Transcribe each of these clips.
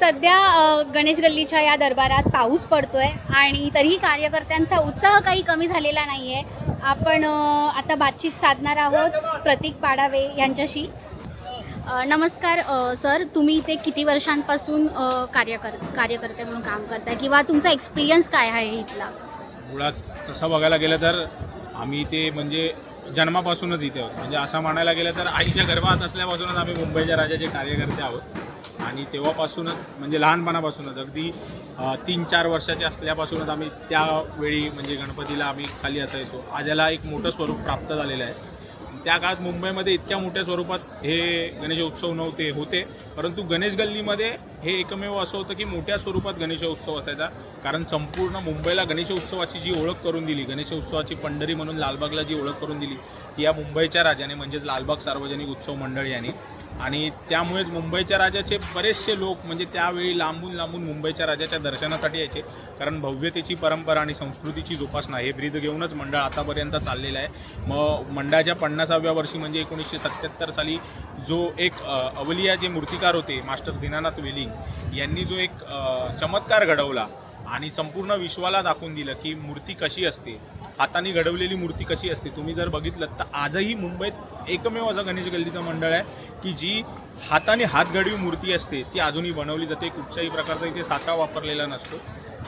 सध्या गणेश गल्लीच्या या दरबारात पाऊस पडतोय आणि तरीही कार्यकर्त्यांचा उत्साह काही कमी झालेला नाही आहे आपण आता बातचीत साधणार आहोत प्रतीक पाडावे यांच्याशी. नमस्कार सर. तुम्ही इथे किती वर्षांपासून कार्यकर कार्यकर्ते म्हणून काम करताय किंवा तुमचा एक्सपिरियन्स काय आहे इथला? मुळात तसं बघायला गेलं तर आम्ही ते म्हणजे जन्मापासूनच इथे आहोत. म्हणजे असं म्हणायला गेलं तर आईच्या गर्भात असल्यापासूनच आम्ही मुंबईच्या राजाचे कार्यकर्ते आहोत. आणि तेव्हापासूनच म्हणजे लहानपणापासूनच अगदी तीन चार वर्षाचे असल्यापासूनच आम्ही त्यावेळी म्हणजे गणपतीला आम्ही खाली असायचो. आज याला एक मोठं स्वरूप प्राप्त झालेलं आहे. त्या काळात मुंबईमध्ये इतक्या मोठ्या स्वरूपात हे गणेशोत्सव नव्हते होते. परंतु गणेश गल्लीमध्ये हे एकमेव असं होतं की मोठ्या स्वरूपात गणेशोत्सव असायचा. कारण संपूर्ण मुंबईला गणेशोत्सवाची जी ओळख करून दिली गणेशोत्सवाची पंढरी म्हणून लालबागला जी ओळख करून दिली ती या मुंबईच्या राजाने म्हणजेच लालबाग सार्वजनिक उत्सव मंडळ यांनी आणि त्यामुळेच मुंबईच्या राजाचे बरेचसे लोक म्हणजे त्यावेळी लांबून लांबून मुंबईच्या राजाच्या दर्शनासाठी यायचे. कारण भव्यतेची परंपरा आणि संस्कृतीची जोपासना हे ब्रीद घेऊनच मंडळ आतापर्यंत चाललेलं आहे. मग मंडळाच्या पन्नासाव्या वर्षी म्हणजे एकोणीसशे सत्याहत्तर साली जो एक अवलिया जे मूर्तिकार होते मास्टर दीनानाथ वेलिंग यांनी जो एक चमत्कार घडवला आणि संपूर्ण विश्वाला दाखवून दिलं की मूर्ती कशी असते हाताने घडवलेली मूर्ती कशी असते तुम्ही जर बघितलं तर आजही मुंबईत एकमेव असं गणेश गल्लीचं मंडळ आहे की जी हाताने हातघडवी मूर्ती असते ती अजूनही बनवली जाते कुठच्याही प्रकारचा इथे साचा वापरलेला नसतो.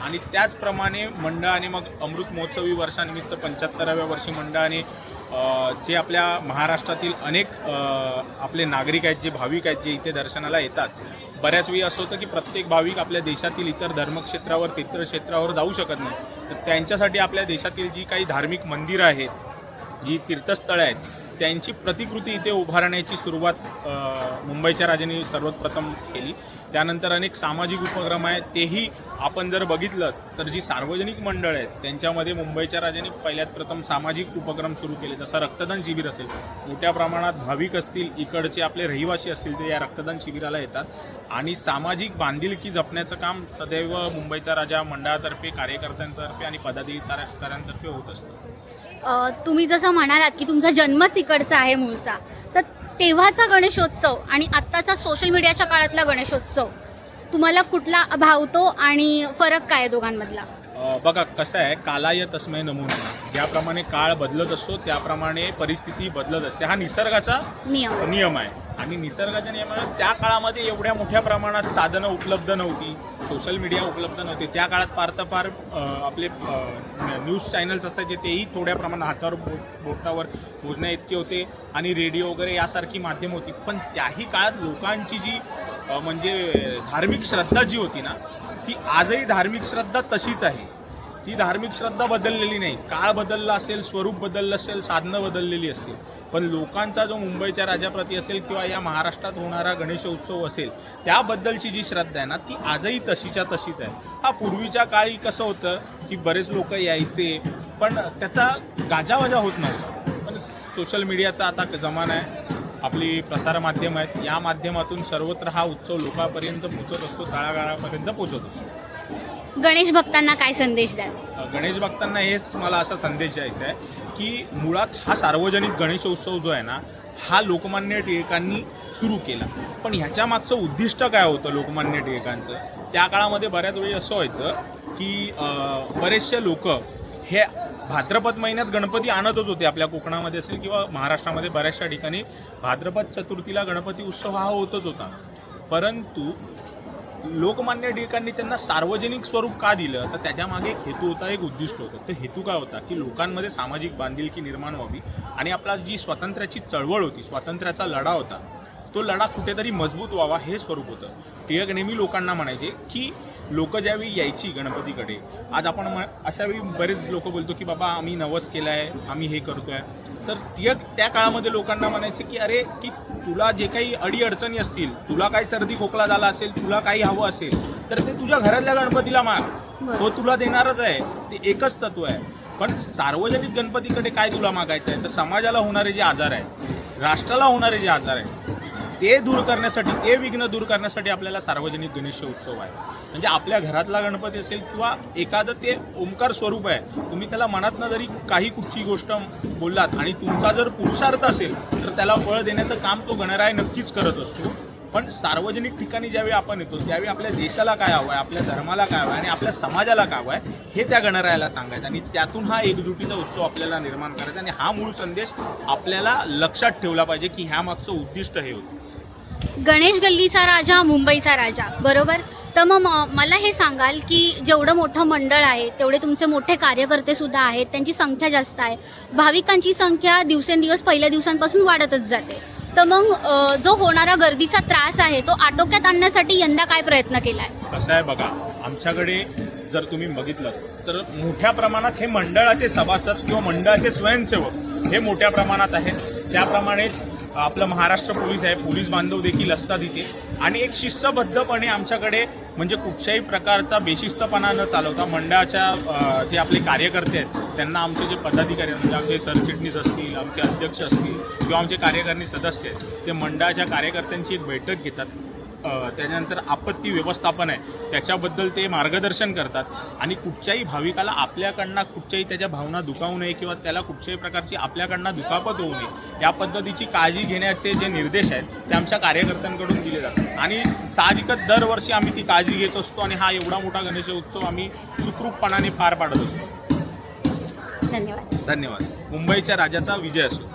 आणि त्याचप्रमाणे मंडळाने मग अमृत महोत्सवी वर्षानिमित्त पंच्याहत्तराव्या वर्षी मंडळाने आणि जे आपल्या महाराष्ट्रातील अनेक आपले नागरिक आहेत जे भाविक आहेत जे इथे दर्शनाला येतात बऱ्याच वेळी असं होतं की प्रत्येक भाविक आपल्या देशातील इतर धर्मक्षेत्रावर तीर्थक्षेत्रावर जाऊ शकत नाही. तर त्यांच्यासाठी आपल्या देशातील जी काही धार्मिक मंदिरं आहेत जी तीर्थस्थळं आहेत त्यांची प्रतिकृती इथे उभारण्याची सुरुवात मुंबईच्या राजांनी सर्वप्रथम केली. त्यानंतर अनेक सामाजिक उपक्रम आहेत. तेही आपण जर बघितलं तर जी सार्वजनिक मंडळ आहेत त्यांच्यामध्ये मुंबईच्या राजांनी पहिल्यात प्रथम सामाजिक उपक्रम सुरू केले. जसं रक्तदान शिबिर असेल मोठ्या प्रमाणात भाविक असतील इकडचे आपले रहिवासी असतील ते या रक्तदान शिबिराला येतात. आणि सामाजिक बांधिलकी जपण्याचं काम सदैव मुंबईचा राजा मंडळातर्फे कार्यकर्त्यांतर्फे आणि पदाधिकाऱ्यांतर्फे होत असतं. तुम्ही जसं म्हणालात की तुमचा जन्मच इकडचा आहे मूळचा तर तेव्हाचा गणेशोत्सव आणि आत्ताचा सोशल मीडियाच्या काळातला गणेशोत्सव तुम्हाला कुठला भावतो आणि फरक काय आहे दोघांमधला? बघा कसं आहे कालाय तस्मय नमूना ज्याप्रमाणे काळ बदलत असतो त्याप्रमाणे परिस्थिती बदलत असते. हा निसर्गाचा नियम. नियम आहे. आणि निसर्गाच्या नियमाने त्या काळामध्ये एवढ्या मोठ्या प्रमाणात साधनं उपलब्ध नव्हती. सोशल मीडिया उपलब्ध नव्हते. त्या काळात फार तर फार आपले न्यूज चॅनल्स असायचे तेही थोड्या प्रमाणात हातावर बोट बोटावर मोजण्या इतके होते. आणि रेडिओ वगैरे यासारखी माध्यम होती. पण त्याही काळात लोकांची जी म्हणजे धार्मिक श्रद्धा जी होती ना ती आजही धार्मिक श्रद्धा तशीच आहे. ती धार्मिक श्रद्धा बदललेली नाही. काळ बदलला असेल स्वरूप बदललं असेल साधनं बदललेली असतील. पण लोकांचा जो मुंबईच्या राजाप्रती असेल किंवा या महाराष्ट्रात होणारा गणेशोत्सव असेल त्याबद्दलची जी श्रद्धा आहे ना ती आजही तशीच्या तशीच आहे. हा पूर्वीच्या काळी कसं होतं की बरेच लोक यायचे पण त्याचा गाजावाजा होत नव्हता. पण सोशल मीडियाचा आता जमाना आहे. आपली प्रसारमाध्यम आहेत. या माध्यमातून सर्वत्र हा उत्सव लोकांपर्यंत पोचत असतो तळागाळापर्यंत पोचत असतो. गणेश भक्तांना काय संदेश द्याल? गणेश भक्तांना हेच मला असा संदेश द्यायचा आहे की मुळात हा सार्वजनिक गणेशोत्सव जो आहे ना हा लोकमान्य टिळकांनी सुरू केला. पण ह्याच्या मागचं उद्दिष्ट काय होतं लोकमान्य टिळकांचं? त्या काळामध्ये बऱ्याच वेळी असं व्हायचं की बरेचसे लोक हे भाद्रपद महिन्यात गणपती आणतच होते. आपल्या कोकणामध्ये असेल किंवा महाराष्ट्रामध्ये बऱ्याचशा ठिकाणी भाद्रपद चतुर्थीला गणपती उत्सव हा होतच होता. परंतु लोकमान्य टिळकांनी त्यांना सार्वजनिक स्वरूप का दिलं? तर त्याच्यामागे एक हेतू होता एक उद्दिष्ट होतं. ते हेतू काय होता? की लोकांमध्ये सामाजिक बांधिलकी निर्माण व्हावी आणि आपला जी स्वातंत्र्याची चळवळ होती स्वातंत्र्याचा लढा होता तो लढा कुठेतरी मजबूत व्हावा हे स्वरूप होतं. टिळक नेहमी लोकांना म्हणायचे की लोक ज्यावेळी यायची गणपतीकडे आज आपण म अशा वेळी बरेच लोक बोलतो की बाबा आम्ही नवस केलं आहे आम्ही हे करतोय. तर टिळक त्या काळामध्ये लोकांना म्हणायचे की अरे की तुला जे काही अडीअडचणी असतील तुला काही सर्दी खोकला झाला असेल तुला काही हवं असेल तर ते तुझ्या घरातल्या गणपतीला माग. तो तुला देणारच आहे ते एकच तत्व आहे. पण सार्वजनिक गणपतीकडे काय तुला मागायचं आहे? तर समाजाला होणारे जे आजार आहेत राष्ट्राला होणारे जे आजार आहेत ते दूर करण्यासाठी ते विघ्न दूर करण्यासाठी आपल्याला सार्वजनिक गणेश उत्सव आहे. म्हणजे आपल्या घरातला गणपती असेल किंवा एखादं ते ओंकार स्वरूप आहे तुम्ही त्याला मनातनं जरी काही कुठची गोष्ट बोललात आणि तुमचा जर पुरुषार्थ असेल तर त्याला फळ देण्याचं काम तो गणराय नक्कीच करत असतो. पण सार्वजनिक ठिकाणी ज्यावेळी आपण येतो त्यावेळी आपल्या देशाला काय हवं आहे आपल्या धर्माला काय हवं आहे आणि आपल्या समाजाला काय हवं आहे हे त्या गणरायाला सांगायचं. आणि त्यातून हा एकजुटीचा उत्सव आपल्याला निर्माण करायचा. आणि हा मूळ संदेश आपल्याला लक्षात ठेवला पाहिजे की ह्या मागचं उद्दिष्ट हे होतं. गणेश गल्लीचा राजा मुंबईचा राजा बरोबर? तर मग मला हे सांगाल की जेवढं मोठं मंडळ आहे तेवढे तुमचे मोठे कार्यकर्ते सुद्धा आहेत त्यांची संख्या जास्त आहे. भाविकांची संख्या दिवसेंदिवस पहिल्या दिवसांपासून वाढतच जाते. तर मग जो होणारा गर्दीचा त्रास आहे तो आटोक्यात आणण्यासाठी यंदा काय प्रयत्न केला आहे कसं आहे बघा आमच्याकडे जर तुम्ही बघितलं तर मोठ्या प्रमाणात हे मंडळाचे सभासद किंवा मंडळाचे स्वयंसेवक हे मोठ्या प्रमाणात आहेत. त्याप्रमाणेच आपलं महाराष्ट्र पोलीस आहे पोलीस बांधव देखील असतात इथे. आणि एक शिस्तबद्धपणे आमच्याकडे म्हणजे कुठच्याही प्रकारचा बेशिस्तपणा न चालवता मंडळाच्या जे आपले कार्यकर्ते आहेत त्यांना आमचे जे पदाधिकारी आहेत म्हणजे आमचे सरचिटणीस असतील आमचे अध्यक्ष असतील किंवा आमचे कार्यकारिणी सदस्य आहेत ते मंडळाच्या कार्यकर्त्यांची एक बैठक घेतात. त्याच्यानंतर आपत्ती व्यवस्थापन आहे त्याच्याबद्दल ते मार्गदर्शन करतात. आणि कुठच्याही भाविकाला आपल्याकडनं कुठच्याही त्याच्या भावना दुखावू नये किंवा त्याला कुठच्याही प्रकारची आपल्याकडनं दुखापत होऊ नये या पद्धतीची काळजी घेण्याचे जे निर्देश आहेत ते आमच्या कार्यकर्त्यांकडून दिले जातात. आणि साहजिकच दरवर्षी आम्ही ती काळजी घेत असतो आणि हा एवढा मोठा गणेशोत्सव आम्ही सुखरूपपणाने पार पाडत असतो. धन्यवाद. धन्यवाद. मुंबईच्या राजाचा विजय असो.